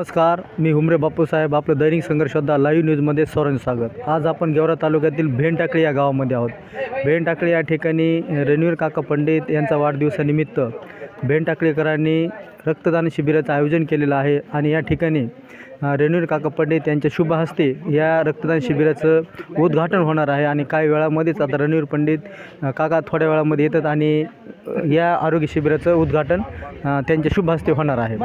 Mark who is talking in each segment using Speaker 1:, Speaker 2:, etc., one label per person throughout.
Speaker 1: नमस्कार मी हुमरे बापूसाहेब आपलं दैनिक संघर्षोद्धा लाईव्ह न्यूजमध्ये सर्वांचं स्वागत. आज आपण गेवरा तालुक्यातील भेंटाकळी या गावामध्ये आहोत. भेंटाकळी या ठिकाणी रणवीर काका पंडित यांचा वाढदिवसानिमित्त भेंटाकळीकरांनी रक्तदान शिबिराचं आयोजन केलेलं आहे आणि या ठिकाणी रेणवीर काका पंडित यांच्या शुभ हस्ते या रक्तदान शिबिराचं उद्घाटन होणार आहे आणि काही वेळामध्येच आता रणवीर पंडित काका थोड्या वेळामध्ये येतात आणि या आरोग्य शिबिराचं उद्घाटन त्यांच्या शुभ हस्ते होणार आहे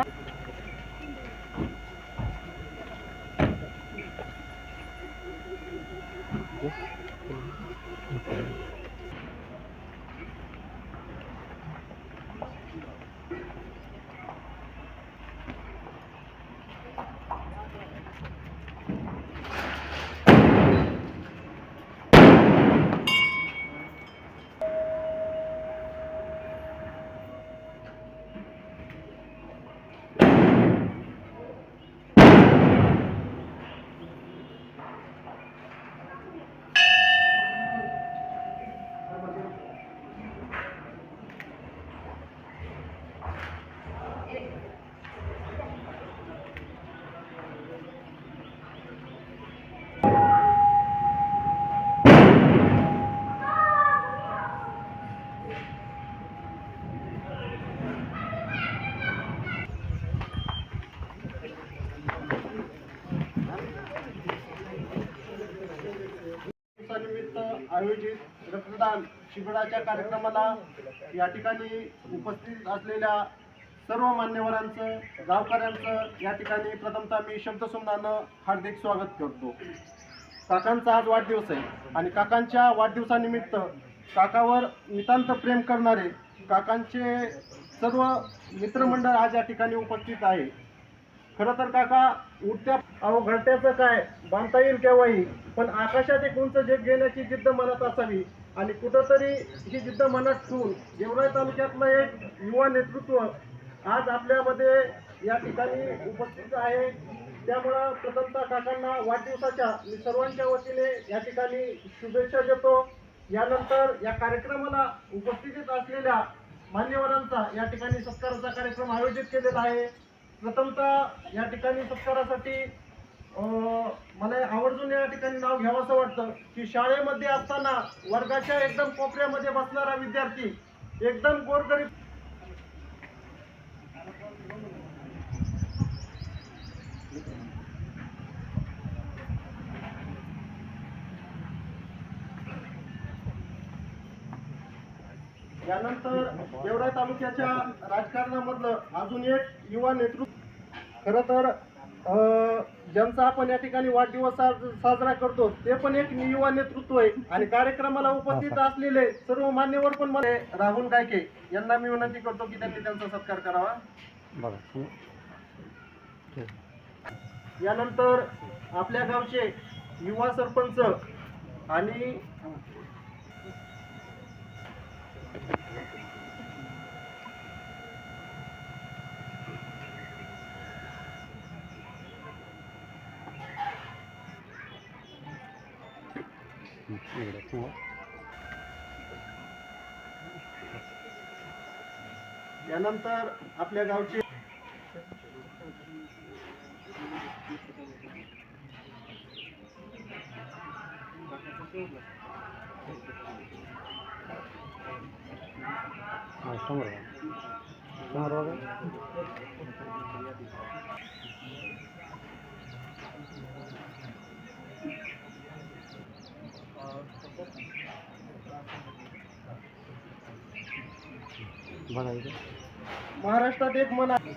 Speaker 2: दिवसानिमित्त आयोजित शिबिराच्या कार्यक्रमाला या ठिकाणी उपस्थित असलेल्या सर्व मान्यवरांचं गावकऱ्यांचं या ठिकाणी प्रथमतः मी शब्दसुमनानं हार्दिक स्वागत करतो. काकांचा आज वाढदिवस आहे आणि काकांच्या वाढदिवसानिमित्त काकावर नितांत प्रेम करणारे काकांचे सर्व मित्रमंडळ आज या ठिकाणी उपस्थित आहे. खरं तर काका उठत्या अहो घरट्याचं काय? बांधता येईल केव्हाही पण आकाशात एक उंच झेप घेण्याची जिद्द मनात असावी. आणि कुठंतरी ही जिद्द मनात ठेवून गेवराई तालुक्यातलं एक युवा नेतृत्व आज आपल्यामध्ये या ठिकाणी उपस्थित आहे. त्यामुळं प्रथमतः काकांना वाढदिवसाच्या मी सर्वांच्या वतीने या ठिकाणी शुभेच्छा देतो. यानंतर या कार्यक्रमाला उपस्थितीत असलेल्या मान्यवरांचा या ठिकाणी सत्काराचा कार्यक्रम आयोजित केलेला आहे. प्रथमतः या ठिकाणी सत्कारासाठी मला ठिकाणी नाव घ्यावंसं वाटतं की शाळेमध्ये असताना वर्गाच्या एकदम कोपऱ्यामध्ये बसणारा विद्यार्थी एकदम गोरगरीब यानंतर गेवराई तालुक्याच्या राजकारणामधलं अजून एक युवा नेतृत्व खरं तर ज्यांचा आपण या ठिकाणी वाढदिवस साज- साजरा करतो ते पण एक युवा नेतृत्व आहे. आणि कार्यक्रमाला उपस्थित असलेले सर्व मान्यवर पण मला राहुल गायके यांना मी विनंती करतो की त्यांनी त्यांचा सत्कार करावा. यानंतर आपल्या गावचे युवा सरपंच आणि यानंतर आपल्या गावचे महाराष्ट्रात एक मन आहे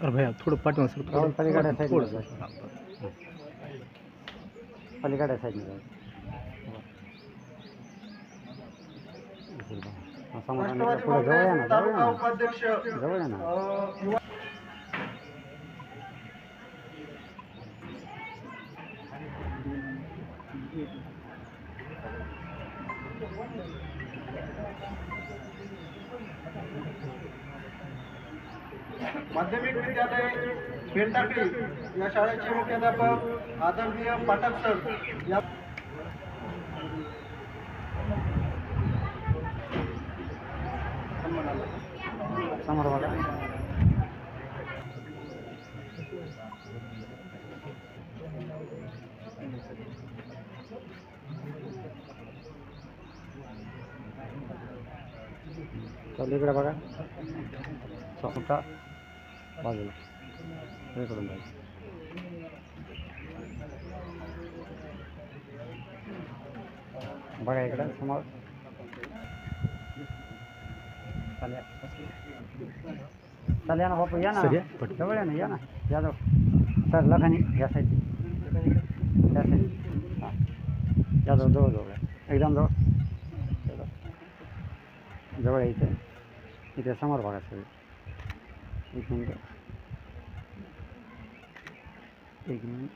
Speaker 1: अरे भैया थोडं पाठवा सर थोडं
Speaker 3: पलीकडे side ला
Speaker 1: थोडंसं.
Speaker 3: पलीकडे साईडने पुढे जवळ
Speaker 2: काँग्रेस
Speaker 3: ना जवळ ना. जवळ आहे ना.
Speaker 2: माध्यमिक विद्यालय बेंटाकळी या शाळेचे मुख्याध्यापक आदरणीय पाठक सर या
Speaker 1: समोर बघा चालू इकडे बघा. चौथा बाजूला. इकडून बघा बघा इकडं समोर. चालेल चालेल या ना बापू या ना जवळ या ना या ना या जवळ सर लखानी या साईड या साईड हां या जवळ जवळ जवळ या. एकदम जवळ जवळ. जवळ यायचं इथे समोर बघा सगळे एक मिनिट एक मिनिट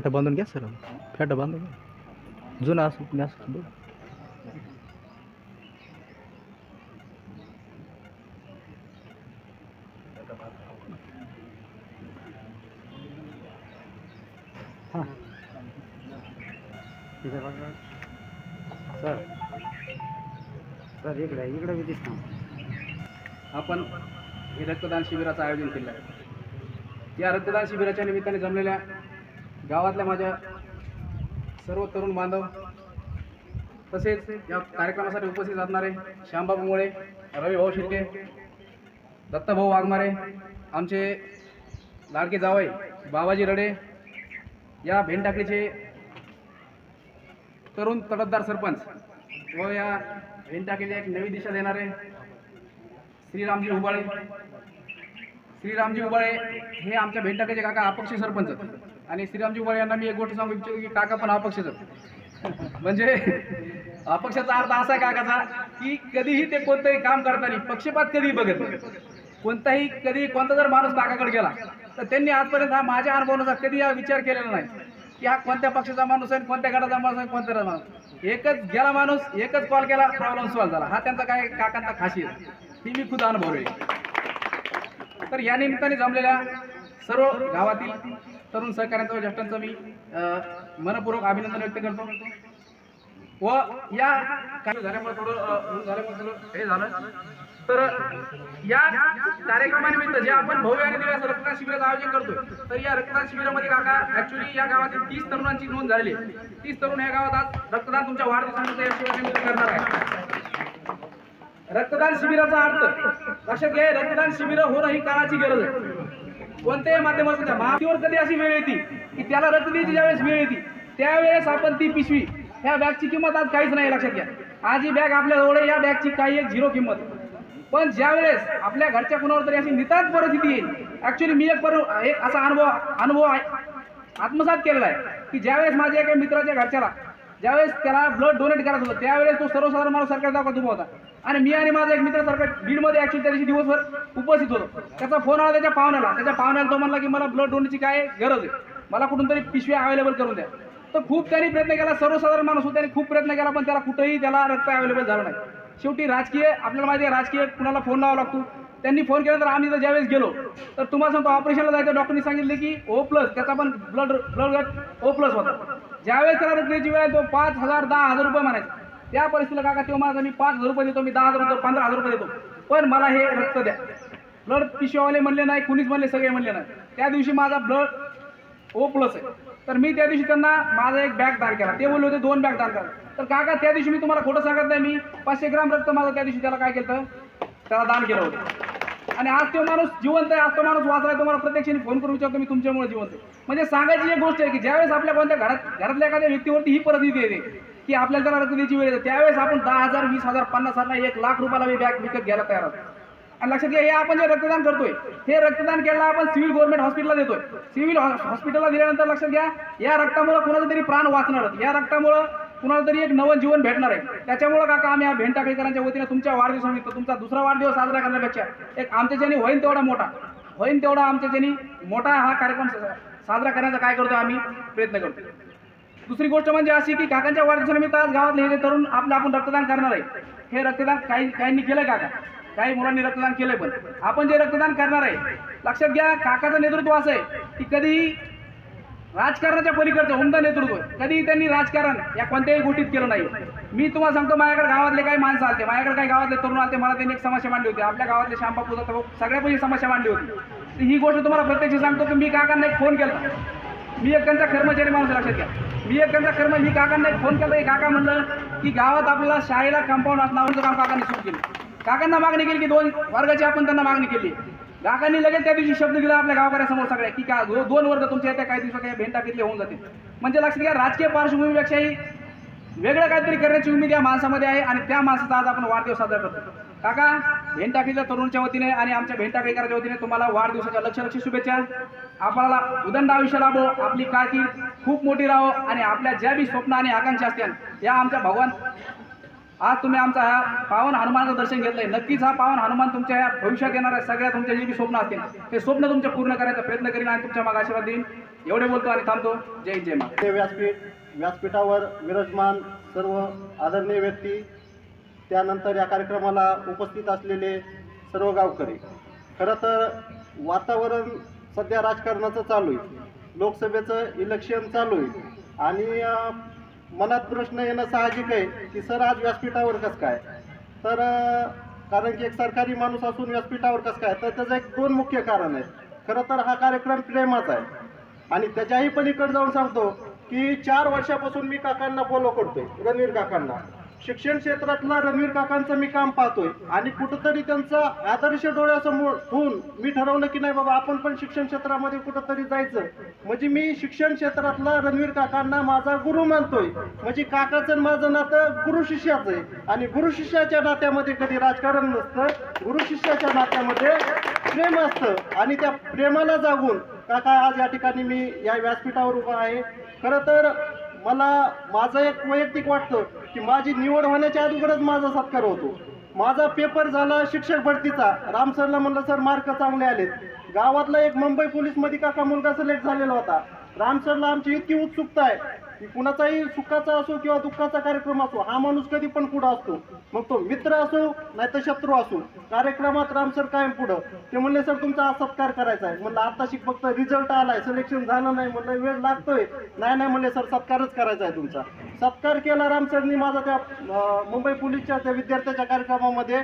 Speaker 3: फेटा बांधून घ्या सर. फेटा बांधून घ्या. जुना असं कुणी असू बघ.
Speaker 1: हां. सर. सर इकडे इकडे मी दिसतो.
Speaker 4: आपण हे रक्तदान शिबिराचं आयोजन केलं. आहे या रक्तदान शिबिराच्या निमित्ताने जमलेल्या गावातल्या माझ्या सर्व तरुण बांधव तसेच या कार्यक्रमासाठी उपस्थित असणारे श्यामबाबू मुळे रविभाऊ शिर्के दत्ताभाऊ वाघमारे आमचे लाडके जावई बाबाजी रडे या भेंटाकडीचे तरुण तडफदार सरपंच व या भेंटाकडीला एक नवी दिशा देणारे श्रीरामजी उबाळे. श्रीरामजी उबाळे हे आमच्या भेंटाकाचे काका अपक्ष सरपंच. आणि श्रीरामजी उबाळे यांना मी एक गोष्ट सांगू इच्छितो की काका पण अपक्षच म्हणजे अपक्षाचा अर्थ असा आहे काकाचा की कधीही ते कोणतंही काम करताना पक्षपात कधीही बघत नाही. कोणताही कधी कोणता जर माणूस काकाकडे गेला तर त्यांनी आजपर्यंत हा माझ्या अनुभवानुसार कधी हा विचार केलेला नाही की हा कोणत्या पक्षाचा माणूस आहे कोणत्या गटाचा माणूस आहे कोणत्या माणूस एकच गेला माणूस एकच कॉल केला प्रॉब्लेम सॉल्व्ह झाला. हा त्यांचा काय काकांचा आहे. ती मी खुद अनुभव आहे तर या निमित्ताने जमलेल्या सर्व गावातील तरुण सहकाऱ्यांचं व ज्येष्ठांचं मी मनपूर्वक अभिनंदन व्यक्त करतो. व या काही झाल्यामुळे थोडं झाल्यामुळे थोडं हे झालं. तर या कार्यक्रमानिमित्त जे आपण भव्य आणि दिव्य रक्तदान शिबिराचं आयोजन करतोय तर या रक्तदान शिबिरामध्ये काका ऍक्च्युली या गावातील तीस तरुणांची नोंद झालेली आहे. तीस तरुण या गावात आज रक्तदान तुमच्या वाढदिवसानिमित्त या शिबिरानिमित्त करणार आहे रक्तदान शिबिराचा अर्थ लक्षात घ्या रक्तदान शिबिर होणं ही काळाची गरज आहे. कोणत्याही माध्यमातून त्या महातीवर कधी अशी वेळ येते की त्याला रक्त द्यायची ज्यावेळेस वेळ येते त्यावेळेस आपण ती पिशवी ह्या बॅगची किंमत आज काहीच नाही लक्षात घ्या. आज ही बॅग आपल्याजवळ या बॅगची काही एक झिरो किंमत. पण ज्यावेळेस आपल्या घरच्या कुणावर तरी अशी नितांत परिस्थिती येईल ऍक्च्युली मी एक पर एक असा अनुभव अनुभव आहे आत्मसात केलेला आहे की ज्यावेळेस माझ्या एका मित्राच्या घरच्याला ज्यावेळेस त्याला ब्लड डोनेट करायचं होतं त्यावेळेस तो सर्वसाधारण माणूस सरकारी दाखवत उभा होता. आणि मी आणि माझा एक मित्र सरकार बीडमध्ये ॲक्च्युली त्या दिवशी दिवसभर उपस्थित होतो. त्याचा फोन आला त्याच्या पाहुण्याला. त्याच्या पाहुण्याला तो म्हणला की मला ब्लड डोनेटची काय गरज आहे? मला कुठून तरी पिशव्या अवेलेबल करून द्या. तर खूप त्यांनी प्रयत्न केला. सर्वसाधारण माणूस होता त्यांनी खूप प्रयत्न केला पण त्याला कुठंही त्याला रक्त अवेलेबल झालं नाही. शेवटी राजकीय आपल्याला माहिती आहे राजकीय कुणाला फोन लावा लागतो? त्यांनी फोन केला तर आम्ही जर ज्यावेळेस गेलो तर तुम्हाला सांगतो ऑपरेशनला जायचं डॉक्टरनी सांगितले की ओ प्लस त्याचा पण ब्लड ब्लड गट ओ प्लस होता. ज्यावेळेस त्याला रक्ताची वेळ आहे, तो पाच हजार दहा हजार रुपये म्हणायचा. त्या परिस्थितीला काका तेव्हा माझा मी पाच हजार रुपये देतो मी दहा हजार रुपये पंधरा हजार रुपये देतो. पण मला हे रक्त द्या. ब्लड पिशवाले म्हणले नाही कुणीच म्हणले सगळे म्हणले नाही. त्या दिवशी माझा ब्लड ओ प्लस आहे. तर मी त्या दिवशी त्यांना माझा एक बॅग दान केला. ते बोलले होते दोन बॅग दान करा. तर काका त्या दिवशी मी तुम्हाला खोटं सांगत नाही मी. पाचशे ग्राम रक्त माझं त्या दिवशी त्याला काय केलं त्याला दान केलं होतं. आणि आज तो माणूस जिवंत आहे आज तो माणूस वाचलाय तुम्हाला प्रत्यक्षाने फोन करून विचारतो मी तुमच्यामुळे जिवंत आहे. म्हणजे सांगायची एक गोष्ट आहे की ज्यावेळेस आपल्या कोणत्या घरात घरातल्या एखाद्या व्यक्तीवरती ही परिस्थिती येते की आपल्याला त्याला रक्त द्यायची वेळ येते त्यावेळेस आपण दहा हजार वीस हजार पन्नास हजार एक लाख रुपयाला मी बॅग विकत घ्यायला तयार असतो आणि लक्षात घ्या हे आपण जे रक्तदान करतोय हे रक्तदान केलं आपण सिव्हिल गव्हर्नमेंट हॉस्पिटलला देतोय. सिव्हिल हॉस्पिटलला दिल्यानंतर लक्षात घ्या या रक्तामुळे कोणाचा तरी प्राण वाचणार या रक्तामुळं कुणाला तरी एक नवं जीवन भेटणार आहे. त्याच्यामुळं काका आम्ही या भेंड टाकळीकरांच्या वतीने तुमच्या वाढदिवसानिमित्त तुमचा दुसरा वाढदिवस साजरा करण्यापेक्षा एक आमच्या ज्यांनी होईल तेवढा मोठा. होईल तेवढा आमच्या ज्यांनी मोठा हा कार्यक्रम साजरा करण्याचा काय करतो आम्ही प्रयत्न करतो दुसरी गोष्ट म्हणजे अशी की काकांच्या वाढदिवसानिमित्त आज गावातले हे तरुण आपलं आपण रक्तदान करणार आहे हे रक्तदान काही काहींनी केलं काका? काही मुलांनी रक्तदान केलंय पण. आपण जे रक्तदान करणार आहे लक्षात घ्या काकाचं नेतृत्व असं आहे की कधीही राजकारणाच्या पलीकडचं उमदा नेतृत्व. कधी कधीही त्यांनी राजकारण या कोणत्याही गोष्टीत केलं नाही. मी तुम्हाला सांगतो माझ्याकडे गावातले काही माणसं आलते. माझ्याकडे काही गावातले तरुण आलते. मला त्यांनी एक समस्या मांडली होती. आपल्या गावातले श्यामबापू जाधव सगळ्यापैकी समस्या मांडली होती. तर ही गोष्ट तुम्हाला प्रत्यक्ष सांगतो की मी काकांना एक फोन केला. मी एक त्यांचा कर्मचारी माणूस लक्षात घ्या. मी एक त्यांचा कर्म मी काकांना एक फोन केला. काका म्हणलं की गावात आपल्याला शाळेला कंपाऊंड असण्याचं काम काकांनी सुरू केलं. काकांना मागणी केली की दोन वर्गाची आपण त्यांना मागणी केली. काकांनी लगेच त्या दिवशी शब्द दिला आपल्या गावकऱ्यासमोर सगळ्या की का दो- दोन वर्ग तुमच्या येत्या काही दिवसात काही भेंट टाकीतले होऊन जातील. म्हणजे लक्षात घ्या राजकीय पार्श्वभूमीपेक्षाही वेगळं काहीतरी करण्याची उमेद या माणसामध्ये आहे आणि त्या माणसाचा आज आपण वाढदिवस साजरा करतो काका भेंट टाकीच्या तरुणच्या वतीने आणि आमच्या भेंट टाकीकराच्या वतीने तुम्हाला वाढदिवसाच्या लक्ष लक्ष शुभेच्छा. आपल्याला उदंड आयुष्य लाभो आपली कारकीर्द खूप मोठी राहो आणि आपल्या ज्या बी स्वप्न आणि आकांक्षा असतील या आमच्या भगवान आज तुम्ही आमचा हा पावन हनुमानाचं दर्शन घेतलंय. नक्कीच हा पावन हनुमान तुमच्या या भविष्यात येणाऱ्या सगळ्या तुमच्या जे की स्वप्न असतील. ते स्वप्न तुमचे पूर्ण करायचा प्रयत्न करीन आणि तुमच्या मग आशीर्वाद देईन. एवढे बोलतो आणि थांबतो. जय जय मा
Speaker 2: ते व्यासपीठ व्यासपीठावर विराजमान सर्व आदरणीय व्यक्ती त्यानंतर या कार्यक्रमाला उपस्थित असलेले सर्व गावकरी. खरं तर वातावरण सध्या राजकारणाचं चालू आहे. लोकसभेचं इलेक्शन चालू आहे. आणि मनात प्रश्न येणं साहजिक आहे की सर आज व्यासपीठावर कसं काय? तर कारण की एक सरकारी माणूस असून व्यासपीठावर कसं काय? तर त्याचं एक दोन मुख्य कारण आहे खरं तर हा कार्यक्रम प्रेमाचा आहे. आणि त्याच्याही पलीकडे जाऊन सांगतो की चार वर्षापासून मी काकांना फॉलो करतोय रणवीर काकांना. शिक्षण क्षेत्रातला रणवीर काकांचं मी काम पाहतोय. आणि कुठंतरी त्यांचा आदर्श डोळ्यासमोर होऊन मी ठरवलं की नाही बाबा आपण पण शिक्षण क्षेत्रामध्ये कुठंतरी जायचं. म्हणजे मी शिक्षण क्षेत्रातला रणवीर काकांना माझा गुरु मानतोय. म्हणजे काकाचं माझं नातं गुरु शिष्याचं आहे. आणि गुरु शिष्याच्या नात्यामध्ये कधी राजकारण नसतं गुरु शिष्याच्या नात्यामध्ये प्रेम असतं. आणि त्या प्रेमाला जागून काका आज या ठिकाणी मी या व्यासपीठावर उभा आहे. खरं तर मला माझं एक वैयक्तिक वाटतं की माझी निवड होण्याच्या अगोदरच माझा सत्कार होतो. माझा पेपर झाला शिक्षक भरतीचा. राम सरला म्हणलं सर मार्क चांगले आलेत. गावातला एक मुंबई पोलीसमध्ये काका मुलगा सिलेक्ट झालेला होता. राम सरला आमची इतकी उत्सुकता आहे. की कुणाचाही सुखाचा असो किंवा दुःखाचा कार्यक्रम असो हा माणूस कधी पण पुढं असतो. मग तो मित्र असो नाही तर शत्रू असो. कार्यक्रमात राम सर कायम पुढं. ते म्हणले सर तुमचा हा सत्कार करायचा आहे. म्हणलं आताशी फक्त रिझल्ट आलाय सिलेक्शन झालं नाही. म्हणलं वेळ लागतोय. नाही नाही म्हणले सर सत्कारच करायचा आहे तुमचा. सत्कार केला राम सरनी माझा त्या मुंबई पोलीसच्या त्या विद्यार्थ्याच्या कार्यक्रमामध्ये.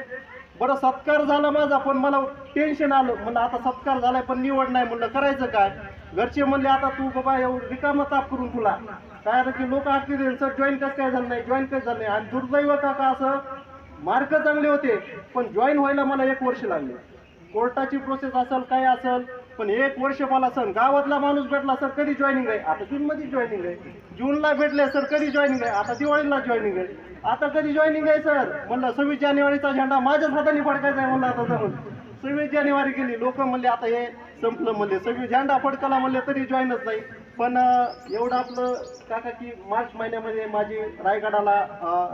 Speaker 2: बरं सत्कार झाला माझा पण मला टेन्शन आलं. म्हणलं आता सत्कार झालाय पण निवड नाही. म्हणलं करायचं काय? घरचे म्हणले आता तू बाबा एवढं रिकामं ताप करून तुला. काय आता की लोक आखली देईल सर जॉईन कसं काय झालं नाही? जॉईन कसं झालं नाही? आणि दुर्दैव का का असं मार्क चांगले होते पण जॉईन व्हायला मला एक वर्ष लागले. कोर्टाची प्रोसेस असेल काय असेल पण एक वर्ष मला सर गावातला माणूस भेटला सर कधी जॉईनिंग आहे? आता जूनमध्ये जॉईनिंग आहे. जूनला भेटले सर कधी जॉईनिंग आहे? आता दिवाळीला जॉईनिंग आहे. आता कधी जॉईनिंग आहे सर? म्हणलं सव्वीस जानेवारीचा झेंडा माझ्याच हाताने फडकायचा आहे म्हणलं आता जाऊन सव्वीस जानेवारी गेली. लोक म्हणले आता हे संपलं म्हणले. सव्वीस झेंडा फडकला म्हणले तरी जॉईनच नाही. पण एवढं आपलं काका की मार्च महिन्यामध्ये माझी रायगडाला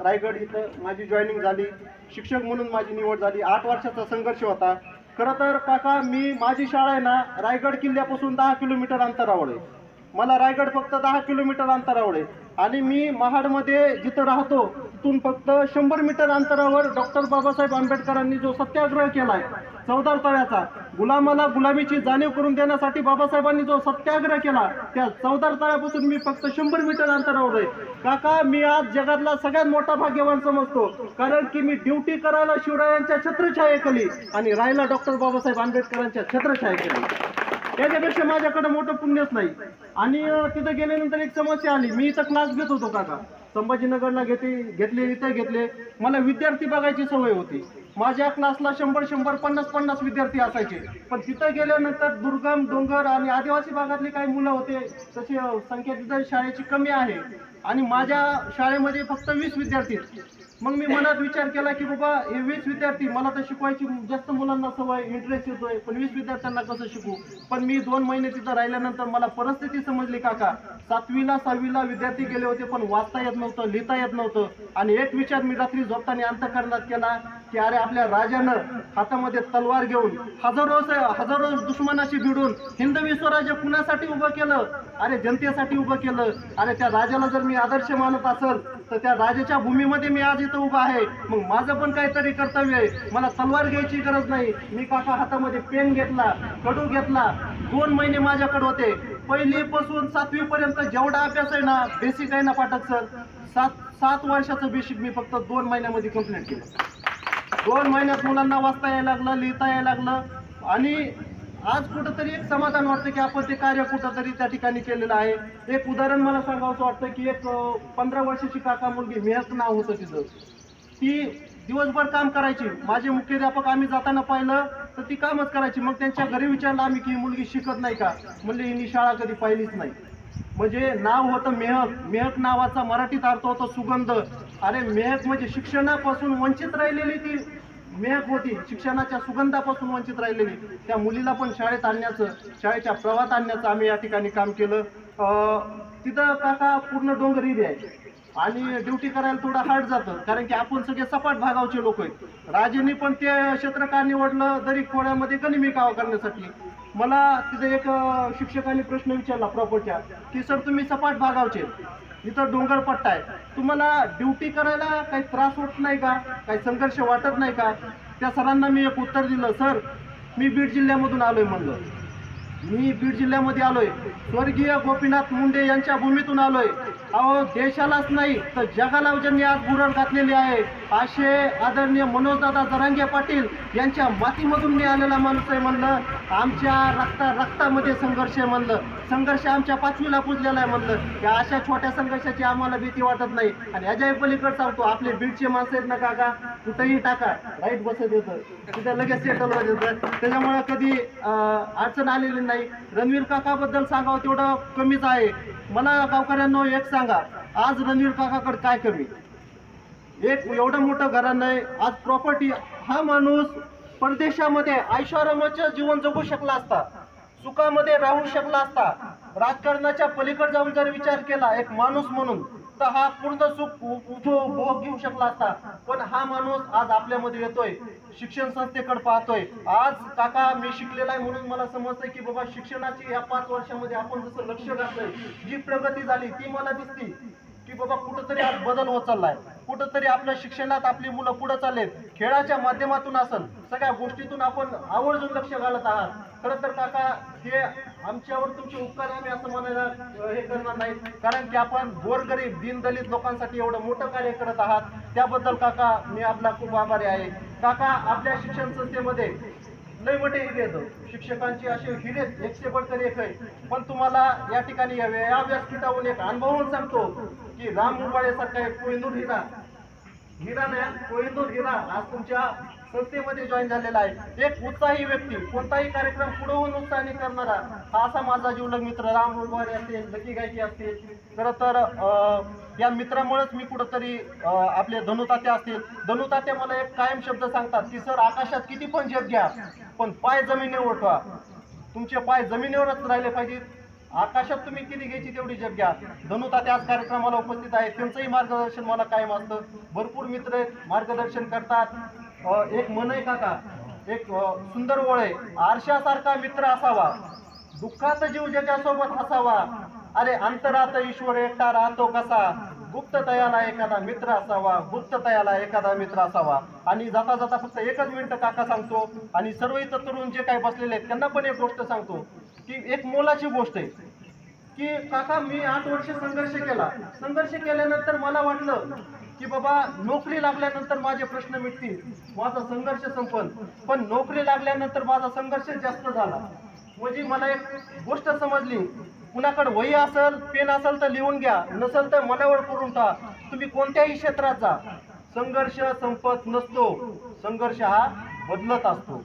Speaker 2: रायगड इथं माझी जॉईनिंग झाली. शिक्षक म्हणून माझी निवड झाली. आठ वर्षाचा संघर्ष होता. खरं तर काका मी माझी शाळा आहे ना रायगड किल्ल्यापासून दहा किलोमीटर अंतरावर आहे. मला रायगड फक्त दहा किलोमीटर अंतरावर आहे. आणि मी महाडमध्ये जिथं राहतो तिथून फक्त शंभर मीटर अंतरावर डॉक्टर बाबासाहेब आंबेडकरांनी जो सत्याग्रह केला आहे चौदार तळ्याचा गुलामाला गुलामीची जाणीव करून देण्यासाठी बाबासाहेबांनी जो सत्याग्रह केला त्या चौदार तळ्यापासून मी फक्त शंभर मीटर अंतरावर आहे. काका मी आज जगातला सगळ्यात मोठा भाग्यवान समजतो कारण की मी ड्युटी करायला शिवरायांच्या छत्रछायेखाली आणि राहायला डॉक्टर बाबासाहेब आंबेडकरांच्या छत्रछायेखाली. त्याच्यापेक्षा माझ्याकडे मोठं पुण्यच नाही. आणि तिथं गेल्यानंतर एक समस्या आली. मी इथं क्लास घेत होतो काका. संभाजीनगरला घेते घेतले इथे घेतले. मला विद्यार्थी बघायची सवय होती. माझ्या क्लासला शंभर शंभर पन्नास पन्नास विद्यार्थी असायचे. पण तिथं गेल्यानंतर दुर्गम डोंगर आणि आदिवासी भागातले काही मुलं होते तशी संख्या तिथं शाळेची कमी आहे. आणि माझ्या शाळेमध्ये फक्त वीस विद्यार्थी मग मी मनात विचार केला की बाबा हे वीस विद्यार्थी मला तर शिकवायची जास्त मुलांना सवय इंटरेस्ट येतोय पण वीस विद्यार्थ्यांना कसं शिकू पण मी दोन महिने तिथं राहिल्यानंतर मला परिस्थिती समजली काका. सातवीला सहावीला विद्यार्थी गेले होते पण वाचता येत नव्हतं लिहिता येत नव्हतं. आणि एक विचार मी रात्री झोपताना अंतकरणात केला की अरे आपल्या राजानं हातामध्ये तलवार घेऊन हजारो हजारो दुश्मनाशी भिडून हिंदवी स्वराज्य कुणासाठी उभं केलं? अरे जनतेसाठी उभं केलं. अरे त्या राजाला जर मी आदर्श मानत असेल तर त्या राजाच्या भूमीमध्ये मी आज इथं उभा आहे. मग माझं पण काहीतरी कर्तव्य आहे. मला तलवार घ्यायची गरज नाही. मी काका हातामध्ये पेन घेतला कडू घेतला. दोन महिने माझ्याकडे होते. पहिली सातवीपर्यंत जेवढा अभ्यास आहे ना बेसिक आहे ना पाठक सर सात सात वर्षाचं बेसिक मी फक्त दोन महिन्यामध्ये कंप्लीट केलं. दोन महिन्यात मुलांना वाचता यायला लागलं लिहिता यायला लागलं. आणि आज कुठंतरी एक समाधान वाटतं की आपण ते कार्य कुठंतरी त्या ठिकाणी केलेलं आहे. एक उदाहरण मला सांगावं वाटतं की एक पंधरा वर्षाची काका मुलगी मेहक नाव होतं तिचं. ती दिवसभर काम करायची. माझे मुख्याध्यापक आम्ही जाताना पाहिलं तर ती कामच करायची. मग त्यांच्या घरी विचारलं आम्ही की ही मुलगी शिकत नाही का? म्हणजे हिनी शाळा कधी पाहिलीच नाही. म्हणजे नाव होतं मेहक. मेहक नावाचा मराठीत अर्थ होतो सुगंध. अरे मेहक म्हणजे शिक्षणापासून वंचित राहिलेली ती मेहक होती. शिक्षणाच्या सुगंधापासून वंचित राहिलेली. त्या मुलीला पण शाळेत आणण्याचं शाळेच्या प्रवाहात आणण्याचं आम्ही या ठिकाणी काम केलं. तिथं काका पूर्ण डोंगर एरिया आहे. आणि ड्युटी करायला थोडं हार्ड जातं. कारण की आपण सगळे सपाट भागावचे लोक आहेत. राजेंनी पण ते क्षेत्र का निवडलं दरी खोड्यामध्ये गनिमी कावा करण्यासाठी. मला तिथे एक शिक्षकाने शिक्षकांनी प्रश्न विचारला प्रॉपरच्या की सर तुम्ही सपाट भागावचे इथं डोंगरपट्टा आहे. तुम्हाला ड्युटी करायला काही त्रास होत नाही का? काही संघर्ष वाटत नाही का? त्या सरांना मी एक उत्तर दिलं सर मी बीड जिल्ह्यामधून आलोय म्हणलं. मी बीड जिल्ह्यामध्ये आलोय. स्वर्गीय गोपीनाथ मुंडे यांच्या भूमीतून आलोय. अहो देशालाच नाही तर जगाला ज्यांनी आज बुरण घातलेली आहे. असे आदरणीय मनोजदादा जरांगे पाटील यांच्या मातीमधून मी आलेला माणूस आहे म्हणलं. आमच्या रक्ता रक्तामध्ये संघर्ष आहे म्हणलं. संघर्ष आमच्या पाचवीला पुजलेला आहे म्हणलं. या अशा छोट्या संघर्षाची आम्हाला भीती वाटत नाही. आणि याच्याही पलीकडे सांगतो आपले बीडचे माणसं आहेत ना काका कुठंही टाका राईट बसत येतं. तिथं लगेच सेटल होत येतं कधी अडचण आलेली नाही. रणवीर काकाबद्दल सांगावं तेवढं कमीच आहे. मला गावकऱ्यांना एक सांग. आज रणवीर काकाकडे काय कमी? एक एवढं मोठं घराणं आहे आज प्रॉपर्टी हा माणूस परदेशामध्ये ऐश्वरामाचं जीवन जगू शकला असता सुखामध्ये राहू शकला असता राजकारणाच्या पलीकडे जाऊन जर विचार केला एक माणूस म्हणून तर हा पूर्ण सुख उ- उपभोग घेऊ शकला असता. पण हा माणूस आज आपल्यामध्ये येतोय. शिक्षण संस्थेकडे पाहतोय. आज काका मी शिकलेला आहे म्हणून मला समजतंय की बाबा शिक्षणाची या पाच वर्षामध्ये आपण जसं लक्ष घातलंय जी प्रगती झाली ती मला दिसती की बाबा कुठंतरी आज बदल होत चाललाय. कुठंतरी आपल्या शिक्षणात आपली मुलं पुढे चाललेत. खेळाच्या माध्यमातून असेल सगळ्या गोष्टीतून आपण आवर्जून लक्ष घालत आहात. खरं तर काका हे आमच्यावर तुमचे उपकार आहे, आम्ही असं म्हणायला हे करणार नाही. कारण की आपण गोरगरीब दिनदलित लोकांसाठी एवढं मोठं कार्य करत आहात. त्याबद्दल काका मी आपला खूप आभारी आहे. काका आपल्या शिक्षण संस्थेमध्ये लय मोठे हिरे आहेत. शिक्षकांची असे हिरे आहेत, एकशे बडकर एक आहे पण तुम्हाला या ठिकाणी या या व्यासपीठावरून एक अनुभवून सांगतो की राम मुंबाळे सारखा एक कोहिनूर हिरा हिरा नाही कोहिनूर हिरा आज तुमच्या संस्थेमध्ये जॉईन झालेला आहे. एक उत्साही व्यक्ती कोणताही कार्यक्रम पुढे होऊन उत्साहाने करणारा हा असा माझा जीवलग मित्र राम मुंबाळे असेल लकी गायकी असतील. खरं तर या मित्रामुळेच मी कुठंतरी आपले धनुताते असतील. धनुताते मला एक कायम शब्द सांगतात की सर आकाशात किती पण झेप घ्या पण पाय जमिनीवर ठेवा. तुमचे पाय जमिनीवरच राहिले पाहिजेत. आकाशात तुम्ही किती घ्यायची तेवढी जग घ्या. धनुता त्याच कार्यक्रमाला उपस्थित आहेत त्यांचंही मार्गदर्शन मला कायम असतं. भरपूर मित्र मार्गदर्शन करतात. एक मन आहे काका. एक सुंदर ओळ आहे. आरशासारखा मित्र असावा. दुःखात जीव ज्याच्यासोबत असावा. अरे अंतरात ईश्वर एकटा राहतो कसा? गुप्त तयाला एखादा मित्र असावा. गुप्त तयाला एखादा मित्र असावा. आणि जाता जाता फक्त एकच मिनिट काका सांगतो. आणि सर्व इतर तरुण जे काही बसलेले आहेत त्यांना पण एक गोष्ट सांगतो. की एक मोलाची गोष्ट आहे. की काका मी आठ वर्ष संघर्ष केला. संघर्ष केल्यानंतर मला वाटलं की बाबा नोकरी लागल्यानंतर माझे प्रश्न मिटतील. माझा संघर्ष संपल. पण नोकरी लागल्यानंतर माझा संघर्ष जास्त झाला. म्हणजे मला एक गोष्ट समजली. कुणाकडे वही असेल पेन असेल तर लिहून घ्या. नसेल तर मनावर करून टाका. तुम्ही कोणत्याही क्षेत्राचा संघर्ष संपत नसतो. संघर्ष हा बदलत असतो.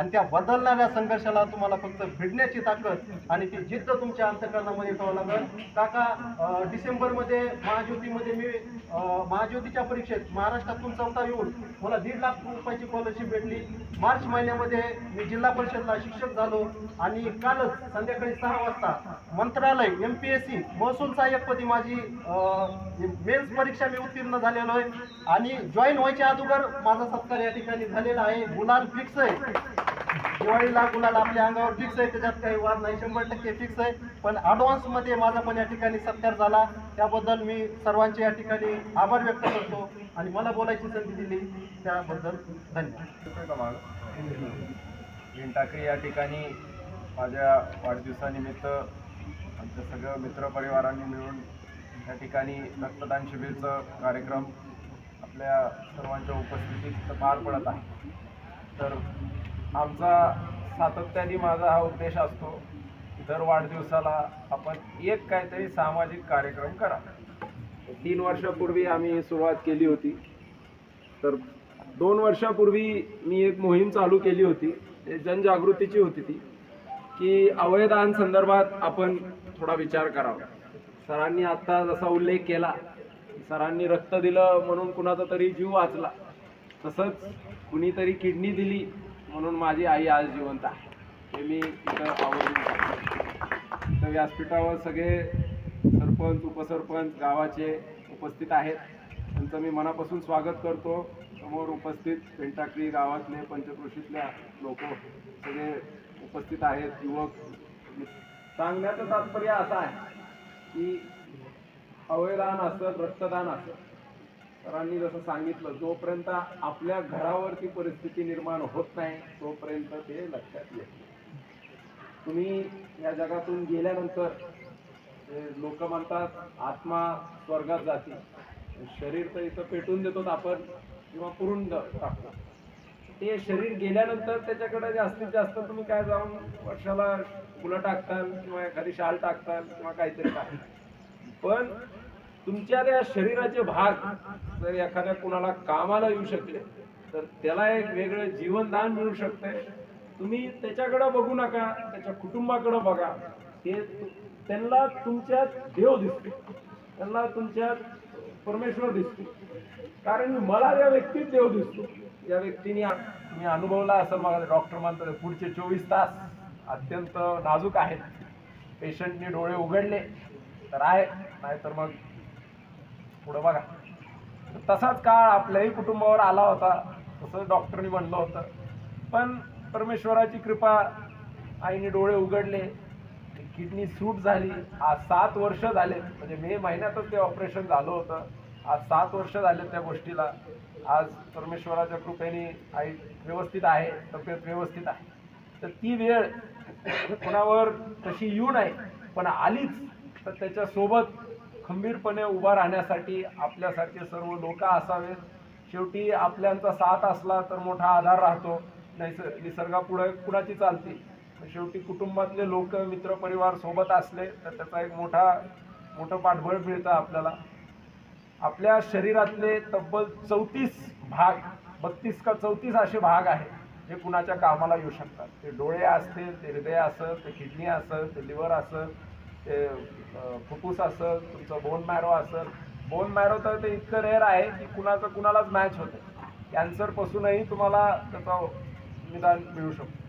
Speaker 2: आणि त्या बदलणाऱ्या संघर्षाला तुम्हाला फक्त भिडण्याची ताकद आणि ती जिद्द तुमच्या अंतकरणामध्ये ठेवावं लागेल काका डिसेंबरमध्ये महाज्योतीमध्ये मी महाज्योतीच्या परीक्षेत महाराष्ट्रातून चौथा येऊन मला दीड लाख रुपयाची स्कॉलरशिप भेटली. मार्च महिन्यामध्ये मी जिल्हा परिषदला शिक्षक झालो आणि कालच संध्याकाळी सहा वाजता मंत्रालय एम पी एस सी महसूल सहाय्यकपदी माझी मेन्स परीक्षा मी उत्तीर्ण झालेलो आहे. आणि जॉईन व्हायच्या अगोदर माझा सत्कार या ठिकाणी झालेला आहे. गुलाल फिक्स आहे. दिवाळीला गुलाल आपल्या म्हणजे अंगावर फिक्स आहे त्याच्यात काही वाद नाही. शंभर टक्के फिक्स आहे. पण ॲडव्हान्समध्ये माझा पण या ठिकाणी सत्कार झाला. त्याबद्दल मी सर्वांचे या ठिकाणी आभार व्यक्त करतो. आणि मला बोलायची संधी दिली. त्याबद्दल धन्यवाद.
Speaker 5: विन टाकरी या ठिकाणी माझ्या वाढदिवसानिमित्त आमच्या सगळ्या मित्रपरिवारांनी मिळून या ठिकाणी रक्तदान शिबिरचं कार्यक्रम आपल्या सर्वांच्या उपस्थितीत पार पडत आहे. तर आमचा सातत्याने माझा हा उद्देश असतो दर वाढदिवसाला आपण एक काहीतरी सामाजिक कार्यक्रम करा तीन वर्षापूर्वी आम्ही सुरुवात केली होती. तर दोन वर्षापूर्वी मी एक मोहीम चालू केली होती. जनजागृतीची होती ती की अवयदान संदर्भात आपण थोडा विचार करावा. सरांनी आत्ता जसा उल्लेख केला सरांनी रक्त दिलं म्हणून कुणाचा तरी जीव वाचला तसंच कुणीतरी किडनी दिली म्हणून माझी आई आज जिवंत आहे. हे मी इथं आवडून तर व्यासपीठावर सगळे सरपंच उपसरपंच गावाचे उपस्थित आहेत. त्यांचं मी मनापासून स्वागत करतो. समोर उपस्थित पेंटाकळी गावातले पंचकृषीतल्या लोक सगळे उपस्थित आहेत. युवक. सांगण्याचं तात्पर्य असं आहे की अवयदान असं रक्तदान असं सरांनी जसं सांगितलं जोपर्यंत आपल्या घरावरती परिस्थिती निर्माण होत नाही तोपर्यंत ते लक्षात येत तुम्ही या जगातून गेल्यानंतर लोक म्हणतात आत्मा स्वर्गात जाते. शरीर तर इथं पेटून देतो आपण किंवा पुरून टाकतो. ते शरीर गेल्यानंतर त्याच्याकडे जास्तीत जास्त तुम्ही काय जाऊन वर्षाला फुलं टाकताल किंवा एखादी शाल टाकताल किंवा काहीतरी टाकताल. पण तुमच्या त्या शरीराचे भाग जर एखाद्या कुणाला कामाला येऊ शकले तर त्याला एक वेगळं जीवनदान मिळू शकते तुम्ही त्याच्याकडं बघू नका त्याच्या कुटुंबाकडं बघा. ते त्यांना तुमच्यात देव दिसतो त्यांना तुमच्यात परमेश्वर दिसतो कारण मला या व्यक्तीत देव दिसतो. या व्यक्तीने मी अनुभवला असं मला डॉक्टर म्हणतात पुढचे चोवीस तास अत्यंत नाजूक आहेत. पेशंटने डोळे उघडले तर आहे. नाहीतर मग पुढं बघा. तसाच काळ आपल्याही कुटुंबावर आला होता. तसं डॉक्टरनी म्हणलं होतं. पण परमेश्वराची कृपा आईने डोळे उघडले. किडनी सूट झाली. आज सात वर्ष झाले. म्हणजे मे महिन्यातच ते ऑपरेशन झालं होतं. आज सात वर्ष झाले त्या गोष्टीला. आज परमेश्वराच्या कृपेने आई व्यवस्थित आहे. तब्येत व्यवस्थित आहे. तर ती वेळ कोणावर तशी येऊ नाही पण आलीच. तर त्याच्यासोबत खंबीरपणे उभा राहण्यासाठी आपल्यासारखे सर्व लोक असावेत. शेवटी आपल्यांचा साथ असला तर मोठा आधार राहतो. नैस निसर्गापुढे कुणाची चालते? शेवटी कुटुंबातले लोक मित्रपरिवार सोबत असले तर त्याचा एक मोठा मोठं पाठबळ मिळतं आपल्याला. आपल्या शरीरातले तब्बल चौतीस भाग बत्तीस का चौतीस असे भाग आहेत जे कुणाच्या कामाला येऊ शकतात. ते डोळे असतील ते हृदय असत ते किडनी असत ते लिव्हर असत ते अं, फुफ्फुस तुमचं बोन मॅरो असेल. बोन मॅरो तर ते इतकं रेअर आहे की कुणाचं कुणालाच मॅच होतं कॅन्सरपासूनही तुम्हाला त्याचा निदान मिळू शकतो.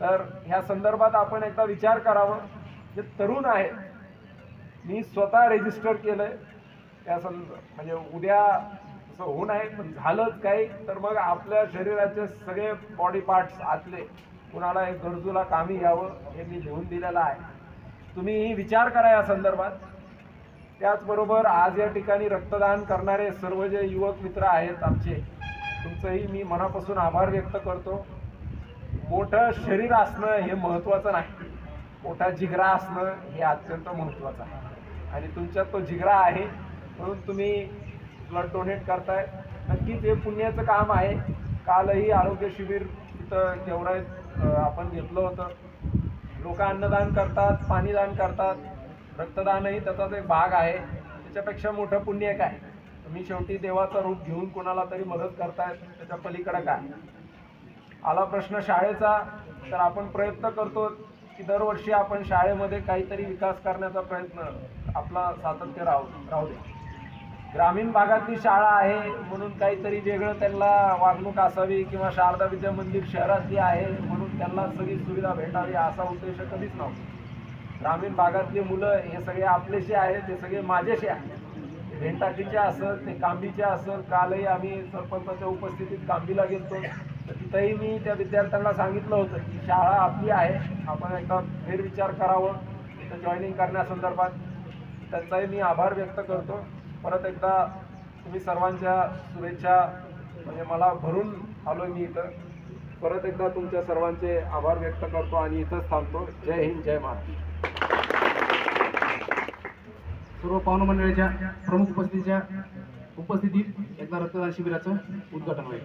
Speaker 5: तर ह्या संदर्भात आपण एकदा विचार करावं. जे तरुण आहेत मी स्वतः रेजिस्टर आहे त्या सं म्हणजे उद्या असं होऊ नये पण झालंच काही. तर मग आपल्या शरीराचे सगळे बॉडी पार्ट्स आतले कुणाला एक गरजूला कामी यावं हे मी लिहून दिलेलं आहे. तुम्ही विचार करा या संदर्भात. त्याचबरोबर आज या ठिकाणी रक्तदान करणारे सर्व जे युवक मित्र आहेत आमचे तुमचंही मी मनापासून आभार व्यक्त करतो. मोठं शरीर असणं हे महत्त्वाचं नाही. मोठा जिगरा असणं हे अत्यंत महत्त्वाचं आहे. आणि तुमच्यात तो जिगरा आहे म्हणून तुम्ही ब्लड डोनेट करताय. नक्कीच हे पुण्याचं काम आहे. कालही आरोग्य शिबिर तिथं केवढं आपण घेतलं होतं. लोक अन्नदान करतात पाणीदान करतात. रक्तदानही त्याचाच एक भाग आहे. त्याच्यापेक्षा मोठं पुण्य काय तुम्ही शेवटी देवाचं रूप घेऊन कोणाला तरी मदत करतायत त्याच्या पलीकडं काय? आला प्रश्न शाळेचा तर आपण प्रयत्न करतो की दरवर्षी आपण शाळेमध्ये काहीतरी विकास करण्याचा प्रयत्न आपला सातत्य राहू राहू दे. ग्रामीण भागातली शाळा आहे म्हणून काहीतरी वेगळं त्यांना वागणूक असावी किंवा शारदा विद्या मंदिर शहरातली आहे म्हणून त्यांना सगळी सुविधा भेटावी असा उद्देश कधीच नव्हता. ग्रामीण भागातली मुलं हे सगळे आपलेसे आहेत ते सगळे माझेसे आहेत. भेंटाटीचे असेल ते कांबीचे असेल कालही आम्ही सरपंचाच्या उपस्थितीत कांबीला गेलो तर तिथंही मी त्या विद्यार्थ्यांना सांगितलं होतं की शाळा आपली आहे. आपण एकदा फेरविचार करावं. तिथं जॉईनिंग करण्यासंदर्भात त्यांचाही मी आभार व्यक्त करतो. परत एकदा तुम्ही सर्वांच्या शुभेच्छा म्हणजे मला भरून आलो मी इथं. परत एकदा तुमच्या सर्वांचे आभार व्यक्त करतो आणि इथंच थांबतो. जय हिंद जय महाराष्ट्र.
Speaker 4: सर्व पाहुणे मंडळीच्या प्रमुख उपस्थितीच्या उपस्थितीत एकदा रक्तदान शिबिराचं उद्घाटन होईल.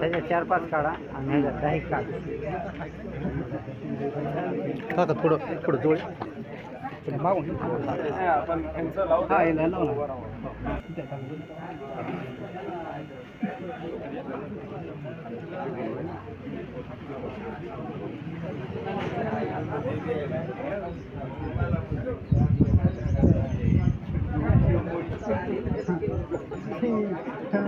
Speaker 3: त्याच्या चार पाच काढा आणि दहा एक काढा
Speaker 1: काका थोडं थोडं जोड
Speaker 5: मागून
Speaker 4: हा यायला ना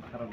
Speaker 5: খারাপ